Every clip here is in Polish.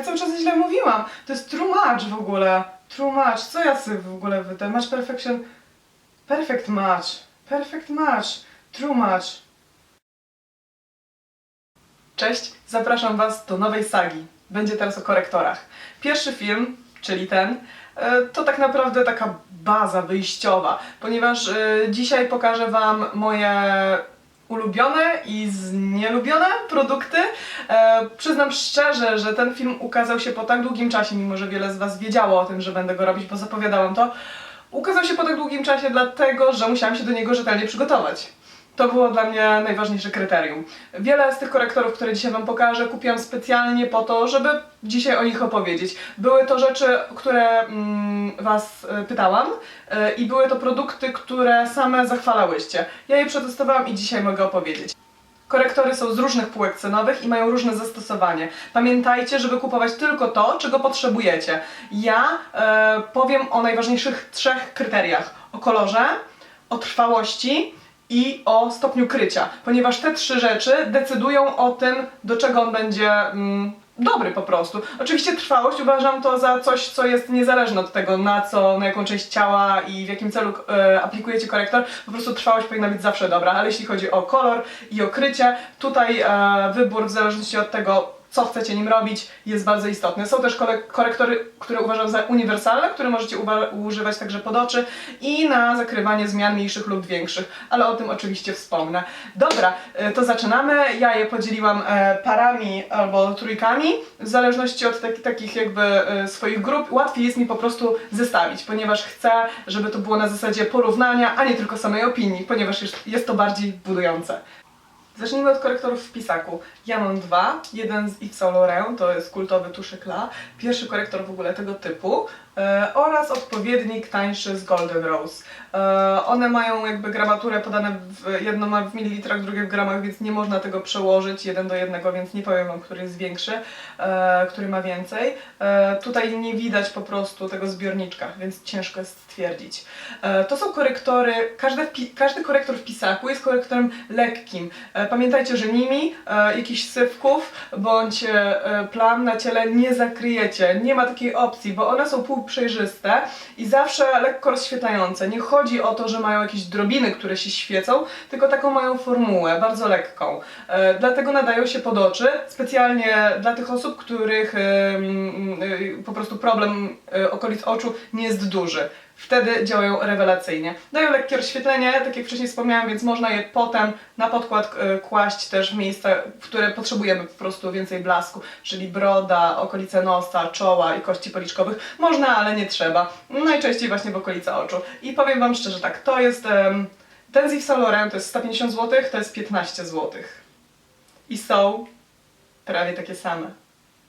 Ja cały czas źle mówiłam. To jest true match w ogóle. True match. Co ja sobie w ogóle wydę? Match perfection. Perfect match. Perfect match. True match. Cześć, zapraszam Was do nowej sagi. Będzie teraz o korektorach. Pierwszy film, czyli ten, e, to tak naprawdę taka baza wyjściowa, ponieważ e, dzisiaj pokażę Wam moje ulubione i znielubione produkty. E, przyznam szczerze, że ten film ukazał się po tak długim czasie, mimo że wiele z Was wiedziało o tym, że będę go robić, bo zapowiadałam to. Ukazał się po tak długim czasie dlatego, że musiałam się do niego rzetelnie przygotować. To było dla mnie najważniejsze kryterium. Wiele z tych korektorów, które dzisiaj Wam pokażę, kupiłam specjalnie po to, żeby dzisiaj o nich opowiedzieć. Były to rzeczy, które mm, Was e, pytałam e, i były to produkty, które same zachwalałyście. Ja je przetestowałam i dzisiaj mogę opowiedzieć. Korektory są z różnych półek cenowych i mają różne zastosowanie. Pamiętajcie, żeby kupować tylko to, czego potrzebujecie. Ja e, powiem o najważniejszych trzech kryteriach: o kolorze, o trwałości i o stopniu krycia, ponieważ te trzy rzeczy decydują o tym, do czego on będzie mm, dobry po prostu. Oczywiście trwałość uważam to za coś, co jest niezależne od tego, na co, na jaką część ciała i w jakim celu e, aplikujecie korektor. Po prostu trwałość powinna być zawsze dobra, ale jeśli chodzi o kolor i o krycie, tutaj e, wybór w zależności od tego, co chcecie nim robić, jest bardzo istotny. Są też korektory, które uważam za uniwersalne, które możecie używać także pod oczy i na zakrywanie zmian mniejszych lub większych, ale o tym oczywiście wspomnę. Dobra, e, to zaczynamy. Ja je podzieliłam e, parami albo trójkami, w zależności od taki, takich jakby e, swoich grup. Łatwiej jest mi po prostu zestawić, ponieważ chcę, żeby to było na zasadzie porównania, a nie tylko samej opinii, ponieważ jest to bardziej budujące. Zacznijmy od korektorów w pisaku. Ja mam dwa. Jeden z Yves Saint Laurent, to jest kultowy tuszek La. Pierwszy korektor w ogóle tego typu. E, oraz odpowiednik tańszy z Golden Rose. E, one mają jakby gramaturę podane, w, jedno ma w mililitrach, drugie w gramach, więc nie można tego przełożyć jeden do jednego, więc nie powiem wam, który jest większy, e, który ma więcej. E, tutaj nie widać po prostu tego zbiorniczka, więc ciężko jest stwierdzić. To są korektory, każdy, każdy korektor w pisaku jest korektorem lekkim. Pamiętajcie, że nimi jakichś syfków bądź plam na ciele nie zakryjecie. Nie ma takiej opcji, bo one są półprzejrzyste i zawsze lekko rozświetlające. Nie chodzi o to, że mają jakieś drobiny, które się świecą, tylko taką mają formułę, bardzo lekką. E, dlatego nadają się pod oczy, specjalnie dla tych osób, których e, e, po prostu problem e, okolic oczu nie jest duży. Wtedy działają rewelacyjnie. Dają lekkie rozświetlenie, tak jak wcześniej wspomniałam, więc można je potem na podkład e, kłaść też w miejsca, w które potrzebujemy po prostu więcej blasku, czyli broda, okolice nosa, czoła i kości policzkowych. Można, ale nie trzeba. Najczęściej właśnie w okolice oczu. I powiem Wam szczerze tak, to jest... ten z Yves Saint Laurent to jest 150 zł, to jest 15 zł. I są prawie takie same.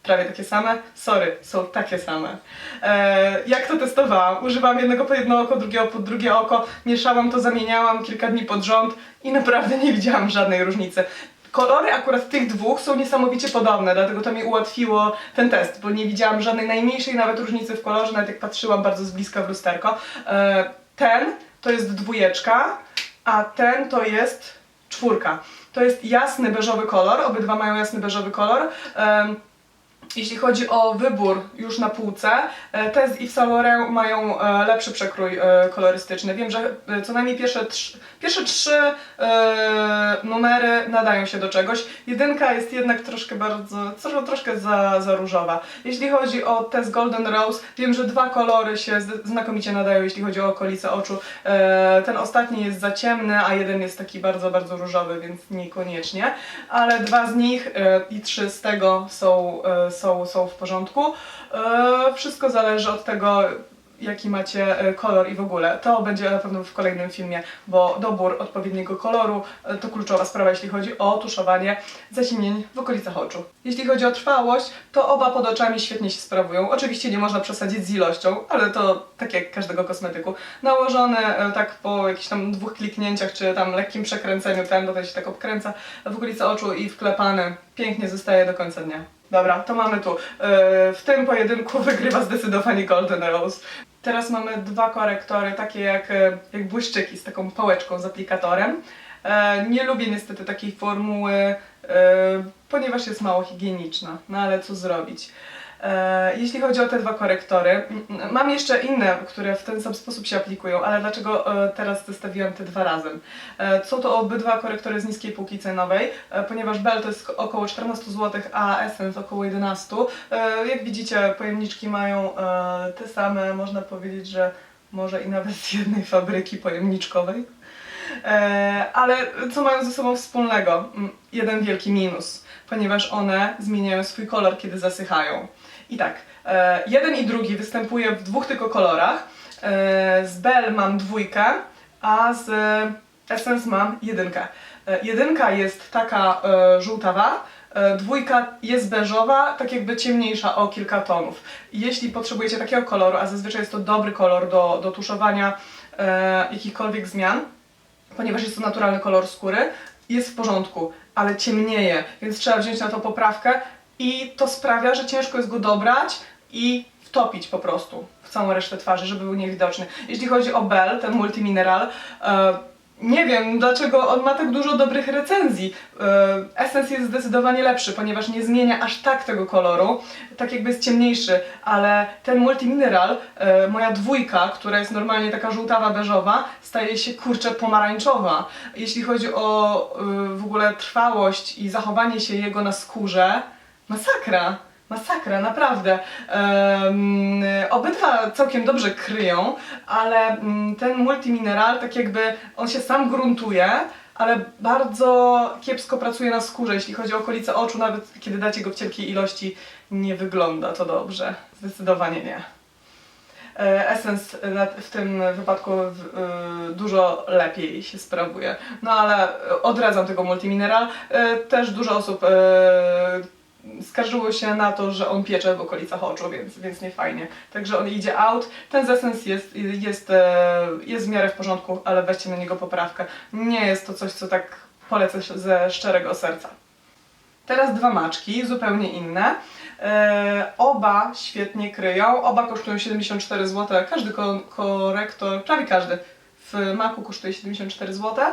Prawie takie same? Sorry, są takie same. E, jak to testowałam? Używałam jednego pod jedno oko, drugiego pod drugie oko, mieszałam to, zamieniałam kilka dni pod rząd i naprawdę nie widziałam żadnej różnicy. Kolory akurat tych dwóch są niesamowicie podobne, dlatego to mi ułatwiło ten test, bo nie widziałam żadnej najmniejszej nawet różnicy w kolorze, nawet jak patrzyłam bardzo z bliska w lusterko. E, ten to jest dwójeczka, a ten to jest czwórka. To jest jasny beżowy kolor, obydwa mają jasny beżowy kolor. Em, jeśli chodzi o wybór już na półce, e, te z Yves Saint Laurent mają e, lepszy przekrój e, kolorystyczny. Wiem, że co najmniej pierwsze trzy, pierwsze trzy numery nadają się do czegoś. Jedynka jest jednak troszkę bardzo, troszkę, za, za różowa. Jeśli chodzi o te z Golden Rose, wiem, że dwa kolory się znakomicie nadają, jeśli chodzi o okolice oczu. Ten ostatni jest za ciemny, a jeden jest taki bardzo, bardzo różowy, więc niekoniecznie. Ale dwa z nich i trzy z tego są, są, są w porządku. E, wszystko zależy od tego, jaki macie e, kolor i w ogóle. To będzie na pewno w kolejnym filmie, bo dobór odpowiedniego koloru e, to kluczowa sprawa, jeśli chodzi o tuszowanie zaciemnień w okolicach oczu. Jeśli chodzi o trwałość, to oba pod oczami świetnie się sprawują. Oczywiście nie można przesadzić z ilością, ale to tak jak każdego kosmetyku. Nałożone tak po jakichś tam dwóch kliknięciach, czy tam lekkim przekręceniu ten, to się tak obkręca w okolice oczu i wklepany. Pięknie zostaje do końca dnia. Dobra, to mamy tu. E, W tym pojedynku wygrywa zdecydowanie Golden Rose. Teraz mamy dwa korektory, takie jak, e, jak błyszczyki z taką pałeczką z aplikatorem. E, Nie lubię niestety takiej formuły, e, ponieważ jest mało higieniczna, no ale co zrobić. E, jeśli chodzi o te dwa korektory, mam jeszcze inne, które w ten sam sposób się aplikują, ale dlaczego e, teraz zestawiłam te dwa razem? E, są to obydwa korektory z niskiej półki cenowej, ponieważ Bell to jest około 14 zł, a Essence około 11. E, jak widzicie, pojemniczki mają te same, można powiedzieć, że może i nawet z jednej fabryki pojemniczkowej. Ale co mają ze sobą wspólnego? Jeden wielki minus, ponieważ one zmieniają swój kolor, kiedy zasychają. I tak, e, jeden i drugi występuje w dwóch tylko kolorach. E, z Bell mam dwójkę, a z Essence mam jedynkę. E, jedynka jest taka żółtawa, dwójka jest beżowa, tak jakby ciemniejsza o kilka tonów. Jeśli potrzebujecie takiego koloru, a zazwyczaj jest to dobry kolor do, do tuszowania jakichkolwiek zmian, ponieważ jest to naturalny kolor skóry, jest w porządku, ale ciemnieje, więc trzeba wziąć na to poprawkę i to sprawia, że ciężko jest go dobrać i wtopić po prostu w całą resztę twarzy, żeby był niewidoczny. Jeśli chodzi o Bell, ten multimineral, e, nie wiem dlaczego on ma tak dużo dobrych recenzji. E, Essence jest zdecydowanie lepszy, ponieważ nie zmienia aż tak tego koloru, tak jakby jest ciemniejszy, ale ten multimineral, e, moja dwójka, która jest normalnie taka żółtawa, beżowa, staje się kurczę pomarańczowa. Jeśli chodzi o w ogóle trwałość i zachowanie się jego na skórze, masakra. Masakra, naprawdę. Em, obydwa całkiem dobrze kryją, ale mm, ten multimineral tak jakby on się sam gruntuje, ale bardzo kiepsko pracuje na skórze. Jeśli chodzi o okolice oczu, nawet kiedy dacie go w cienkiej ilości, nie wygląda to dobrze. Zdecydowanie nie. E, Essence na- w tym wypadku y, dużo lepiej się sprawuje. No ale odradzam tego multimineral. E, Też dużo osób skarżyło się na to, że on piecze w okolicach oczu, więc, więc nie fajnie. Także on idzie out. Ten z Essence jest, jest, e, jest w miarę w porządku, ale weźcie na niego poprawkę. Nie jest to coś, co tak polecę ze szczerego serca. Teraz dwa maczki, zupełnie inne. E, oba świetnie kryją, oba kosztują 74 zł, każdy ko- korektor, prawie każdy w Macu kosztuje 74 zł.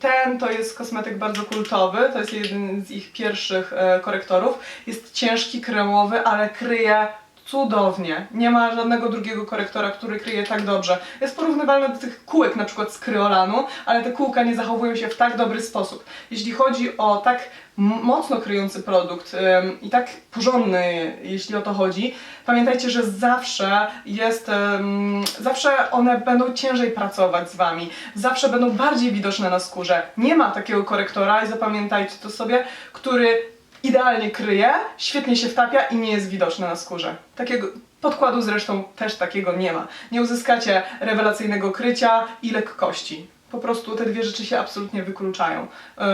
Ten to jest kosmetyk bardzo kultowy, to jest jeden z ich pierwszych e, korektorów. Jest ciężki, kremowy, ale kryje cudownie. Nie ma żadnego drugiego korektora, który kryje tak dobrze. Jest porównywalny do tych kółek na przykład z kryolanu, ale te kółka nie zachowują się w tak dobry sposób. Jeśli chodzi o tak mocno kryjący produkt ym, i tak porządny, jeśli o to chodzi, pamiętajcie, że zawsze jest, ym, zawsze one będą ciężej pracować z Wami, zawsze będą bardziej widoczne na skórze. Nie ma takiego korektora i zapamiętajcie to sobie, który idealnie kryje, świetnie się wtapia i nie jest widoczny na skórze. Takiego podkładu zresztą też takiego nie ma. Nie uzyskacie rewelacyjnego krycia i lekkości. Po prostu te dwie rzeczy się absolutnie wykluczają. Yy,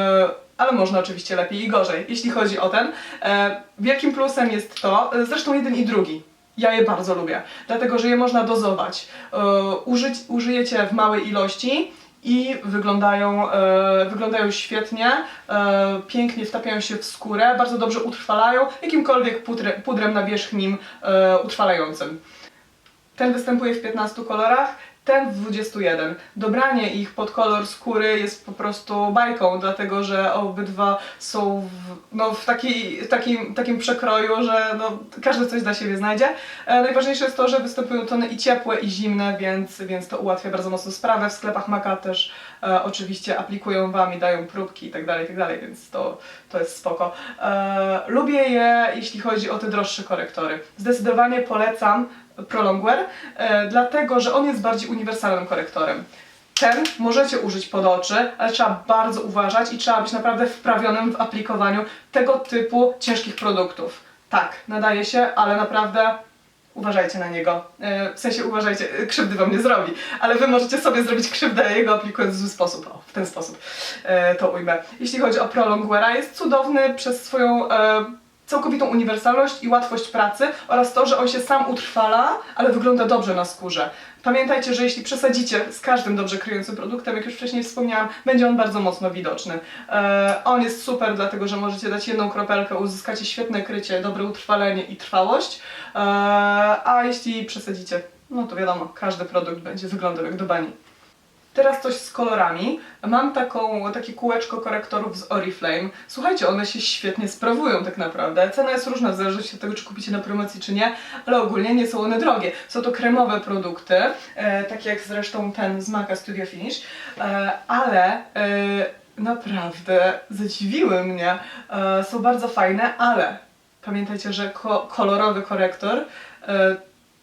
ale można oczywiście lepiej i gorzej. Jeśli chodzi o ten, e, wielkim plusem jest to, e, zresztą jeden i drugi. Ja je bardzo lubię, dlatego że je można dozować. Użyć, użyjecie w małej ilości i wyglądają, e, wyglądają świetnie, e, pięknie wtapiają się w skórę, bardzo dobrze utrwalają jakimkolwiek pudre, pudrem nawierzchnim e, utrwalającym. Ten występuje w 15 kolorach, ten w 21. Dobranie ich pod kolor skóry jest po prostu bajką, dlatego że obydwa są w, no, w, takiej, takim, takim przekroju, że no, każdy coś dla siebie znajdzie. E, najważniejsze jest to, że występują tony i ciepłe, i zimne, więc, więc to ułatwia bardzo mocno sprawę. W sklepach Maka też e, oczywiście aplikują Wam i dają próbki i tak dalej, i tak więc to, to jest spoko. E, lubię je, jeśli chodzi o te droższe korektory. Zdecydowanie polecam Prolongwear, e, dlatego że on jest bardziej uniwersalnym korektorem. Ten możecie użyć pod oczy, ale trzeba bardzo uważać i trzeba być naprawdę wprawionym w aplikowaniu tego typu ciężkich produktów. Tak, nadaje się, ale naprawdę uważajcie na niego. E, W sensie uważajcie, e, krzywdy wam nie zrobi, ale wy możecie sobie zrobić krzywdę jego aplikując w zły sposób. O, w ten sposób to ujmę. Jeśli chodzi o Prolongweara, jest cudowny przez swoją całkowitą uniwersalność i łatwość pracy oraz to, że on się sam utrwala, ale wygląda dobrze na skórze. Pamiętajcie, że jeśli przesadzicie z każdym dobrze kryjącym produktem, jak już wcześniej wspomniałam, będzie on bardzo mocno widoczny. E, on jest super, dlatego że możecie dać jedną kropelkę, uzyskacie świetne krycie, dobre utrwalenie i trwałość, e, a jeśli przesadzicie, no to wiadomo, każdy produkt będzie wyglądał jak do bani. Teraz coś z kolorami. Mam taką, takie kółeczko korektorów z Oriflame. Słuchajcie, one się świetnie sprawują tak naprawdę. Cena jest różna w zależności od tego, czy kupicie na promocji, czy nie, ale ogólnie nie są one drogie. Są to kremowe produkty, e, tak jak zresztą ten z Maca Studio Finish, e, ale e, naprawdę zadziwiły mnie. E, są bardzo fajne, ale pamiętajcie, że ko- kolorowy korektor e,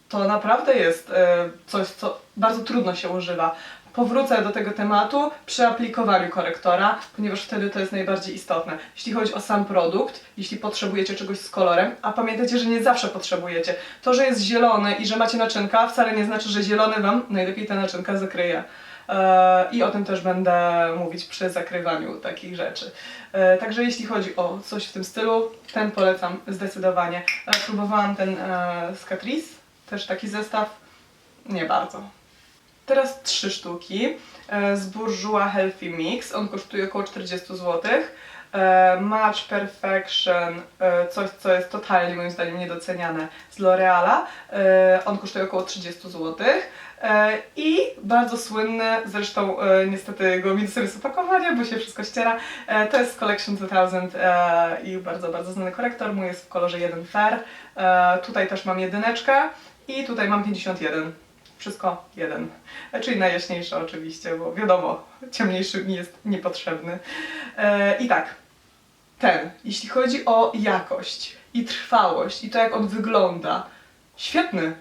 to naprawdę jest e, coś, co bardzo trudno się używa. Powrócę do tego tematu przy aplikowaniu korektora, ponieważ wtedy to jest najbardziej istotne. Jeśli chodzi o sam produkt, jeśli potrzebujecie czegoś z kolorem, a pamiętajcie, że nie zawsze potrzebujecie. To, że jest zielony i że macie naczynka, wcale nie znaczy, że zielony Wam najlepiej ta naczynka zakryje. E, I o tym też będę mówić przy zakrywaniu takich rzeczy. E, Także jeśli chodzi o coś w tym stylu, ten polecam zdecydowanie. E, Próbowałam ten z Catrice, też taki zestaw, nie bardzo. Teraz trzy sztuki e, z Bourjois Healthy Mix. On kosztuje około 40 zł. E, Match Perfection, e, coś co jest totalnie moim zdaniem niedoceniane z L'Oreala. On kosztuje około 30 zł. I bardzo słynny, zresztą niestety go widzę sobie z opakowania, bo się wszystko ściera. To jest Collection 2000 e, i bardzo, bardzo znany korektor. Mój jest w kolorze 1 Fair. Tutaj też mam jedyneczkę i tutaj mam 51. Wszystko jeden. Czyli najjaśniejszy oczywiście, bo wiadomo, ciemniejszy mi jest niepotrzebny. E, I tak, ten, jeśli chodzi o jakość i trwałość i to jak on wygląda, świetny.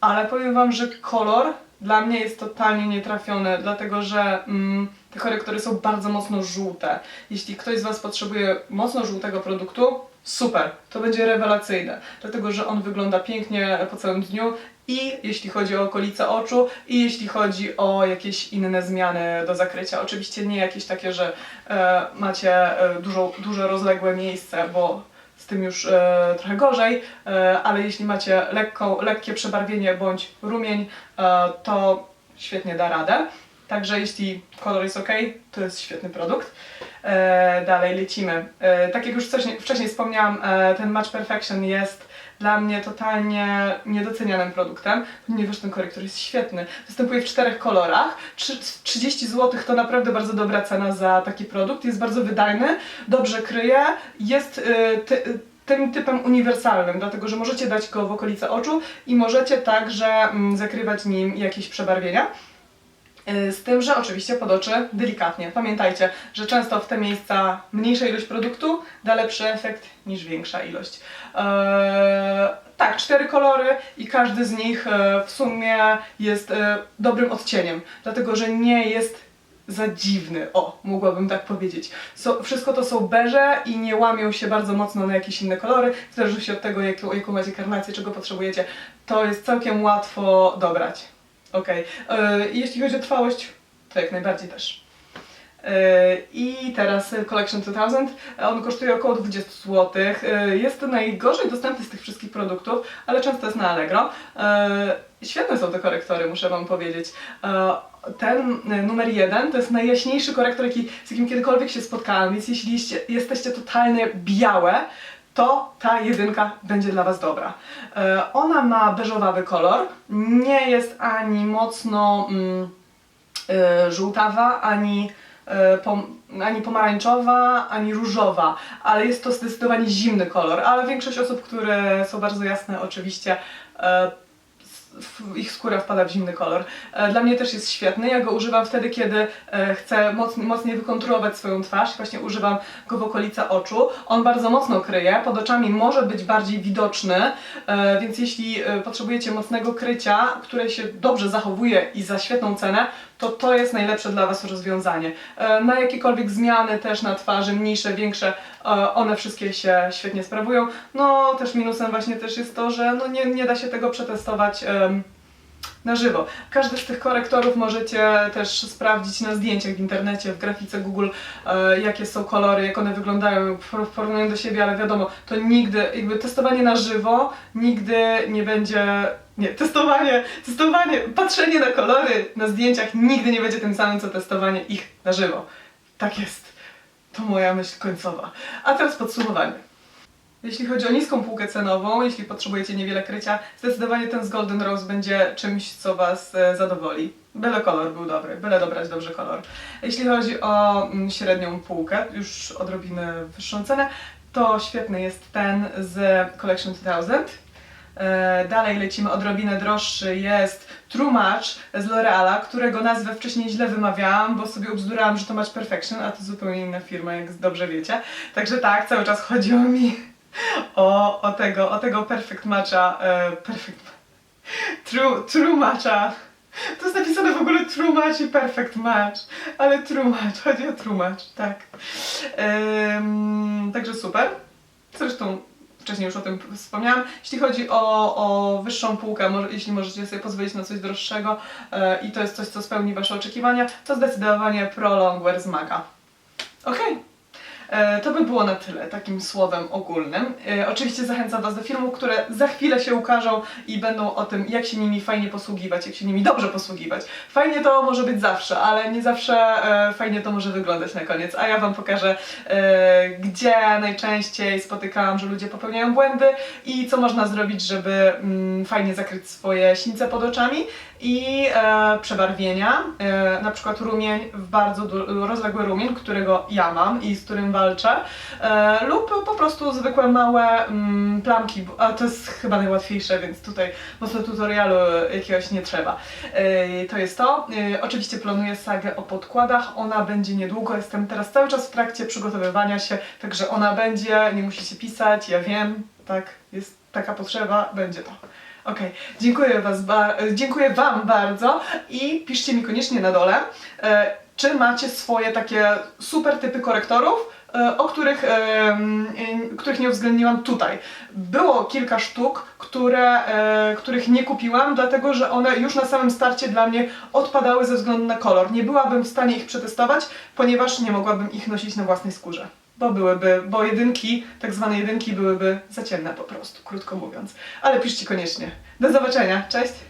Ale powiem Wam, że kolor dla mnie jest totalnie nietrafiony, dlatego że mm, te korektory są bardzo mocno żółte. Jeśli ktoś z Was potrzebuje mocno żółtego produktu, super, to będzie rewelacyjne, dlatego że on wygląda pięknie po całym dniu i jeśli chodzi o okolice oczu i jeśli chodzi o jakieś inne zmiany do zakrycia. Oczywiście nie jakieś takie, że e, macie e, dużo, duże rozległe miejsce, bo z tym już e, trochę gorzej, e, ale jeśli macie lekko, lekkie przebarwienie bądź rumień, e, to świetnie da radę. Także jeśli kolor jest ok, to jest świetny produkt. E, dalej lecimy. E, tak jak już wcześniej, wcześniej wspomniałam, e, ten Match Perfection jest dla mnie totalnie niedocenianym produktem, ponieważ ten korektor jest świetny. Występuje w czterech kolorach. Trzy- 30 zł to naprawdę bardzo dobra cena za taki produkt. Jest bardzo wydajny, dobrze kryje, jest y, ty, y, tym typem uniwersalnym, dlatego że możecie dać go w okolice oczu i możecie także mm, zakrywać nim jakieś przebarwienia. Y, Z tym, że oczywiście pod oczy delikatnie. Pamiętajcie, że często w te miejsca mniejsza ilość produktu da lepszy efekt niż większa ilość. Eee, tak, cztery kolory i każdy z nich e, w sumie jest e, dobrym odcieniem, dlatego że nie jest za dziwny. O, mogłabym tak powiedzieć. So, wszystko to są beże i nie łamią się bardzo mocno na jakieś inne kolory, w zależności od tego, jaką, jaką macie karnację, czego potrzebujecie. To jest całkiem łatwo dobrać. Okej. E, Jeśli chodzi o trwałość, to jak najbardziej też. E, I teraz Collection 2000. E, On kosztuje około 20 zł. E, Jest najgorzej dostępny z tych wszystkich produktów, ale często jest na Allegro. Świetne są te korektory, muszę Wam powiedzieć. Ten numer jeden to jest najjaśniejszy korektor, jaki, z jakim kiedykolwiek się spotkałam, więc jeśli jesteście totalnie białe, to ta jedynka będzie dla Was dobra. E, Ona ma beżowawy kolor, nie jest ani mocno mm, e, żółtawa, ani, e, ani pomarańczowa, ani różowa, ale jest to zdecydowanie zimny kolor, ale większość osób, które są bardzo jasne, oczywiście ich skóra wpada w zimny kolor. E, Dla mnie też jest świetny. Ja go używam wtedy, kiedy e, chcę mocniej, mocniej swoją twarz. Właśnie używam go w okolice oczu. On bardzo mocno kryje, pod oczami może być bardziej widoczny, e, więc jeśli potrzebujecie mocnego krycia, które się dobrze zachowuje i za świetną cenę, to to jest najlepsze dla Was rozwiązanie. E, Na jakiekolwiek zmiany też na twarzy, mniejsze, większe, e, one wszystkie się świetnie sprawują. No też minusem właśnie też jest to, że no nie, nie da się tego przetestować na żywo. Każdy z tych korektorów możecie też sprawdzić na zdjęciach w internecie, w grafice Google, e, jakie są kolory, jak one wyglądają porównaniu do siebie, ale wiadomo, to nigdy, jakby testowanie na żywo nigdy nie będzie. Nie, testowanie, testowanie, patrzenie na kolory na zdjęciach nigdy nie będzie tym samym, co testowanie ich na żywo. Tak jest. To moja myśl końcowa. A teraz podsumowanie. Jeśli chodzi o niską półkę cenową, jeśli potrzebujecie niewiele krycia, zdecydowanie ten z Golden Rose będzie czymś, co Was e, zadowoli. Byle kolor był dobry, byle dobrać dobrze kolor. Jeśli chodzi o mm, średnią półkę, już odrobinę wyższą cenę, to świetny jest ten z Collection 2000. E, Dalej lecimy, odrobinę droższy jest True Match z L'Oreala, którego nazwę wcześniej źle wymawiałam, bo sobie ubzdurałam, że to Match Perfection, a to zupełnie inna firma, jak dobrze wiecie. Także tak, cały czas chodziło mi o, o, tego, o tego Perfect Matcha, e, Perfect True, true Matcha. To jest napisane w ogóle True Match i Perfect Match, ale True Match, chodzi o True Match, tak. Także super. Zresztą wcześniej już o tym wspomniałam. Jeśli chodzi o, o wyższą półkę, może, jeśli możecie sobie pozwolić na coś droższego e, i to jest coś, co spełni Wasze oczekiwania, to zdecydowanie Pro Longwear z Maga. Okej. E, To by było na tyle, takim słowem ogólnym. E, Oczywiście zachęcam Was do filmów, które za chwilę się ukażą i będą o tym, jak się nimi fajnie posługiwać, jak się nimi dobrze posługiwać. Fajnie to może być zawsze, ale nie zawsze e, fajnie to może wyglądać na koniec. A ja Wam pokażę, e, gdzie najczęściej spotykałam, że ludzie popełniają błędy i co można zrobić, żeby mm, fajnie zakryć swoje sińce pod oczami i e, przebarwienia, e, na przykład rumień bardzo rozległy rumień, którego ja mam i z którym walczę, e, lub po prostu zwykłe małe mm, plamki, a to jest chyba najłatwiejsze, więc tutaj mocno tutorialu jakiegoś nie trzeba. E, to jest to. E, oczywiście planuję sagę o podkładach, ona będzie niedługo, jestem teraz cały czas w trakcie przygotowywania się, także ona będzie, nie musicie pisać, ja wiem, tak, jest taka potrzeba, będzie to. Okej, dziękuję, was dziękuję Wam bardzo i piszcie mi koniecznie na dole, czy macie swoje takie super typy korektorów, o których, em, e, których nie uwzględniłam tutaj. Było kilka sztuk, które, e, których nie kupiłam, dlatego że one już na samym starcie dla mnie odpadały ze względu na kolor. Nie byłabym w stanie ich przetestować, ponieważ nie mogłabym ich nosić na własnej skórze. Bo byłyby, bo jedynki, tak zwane jedynki byłyby za ciemne po prostu, krótko mówiąc. Ale piszcie koniecznie. Do zobaczenia, cześć!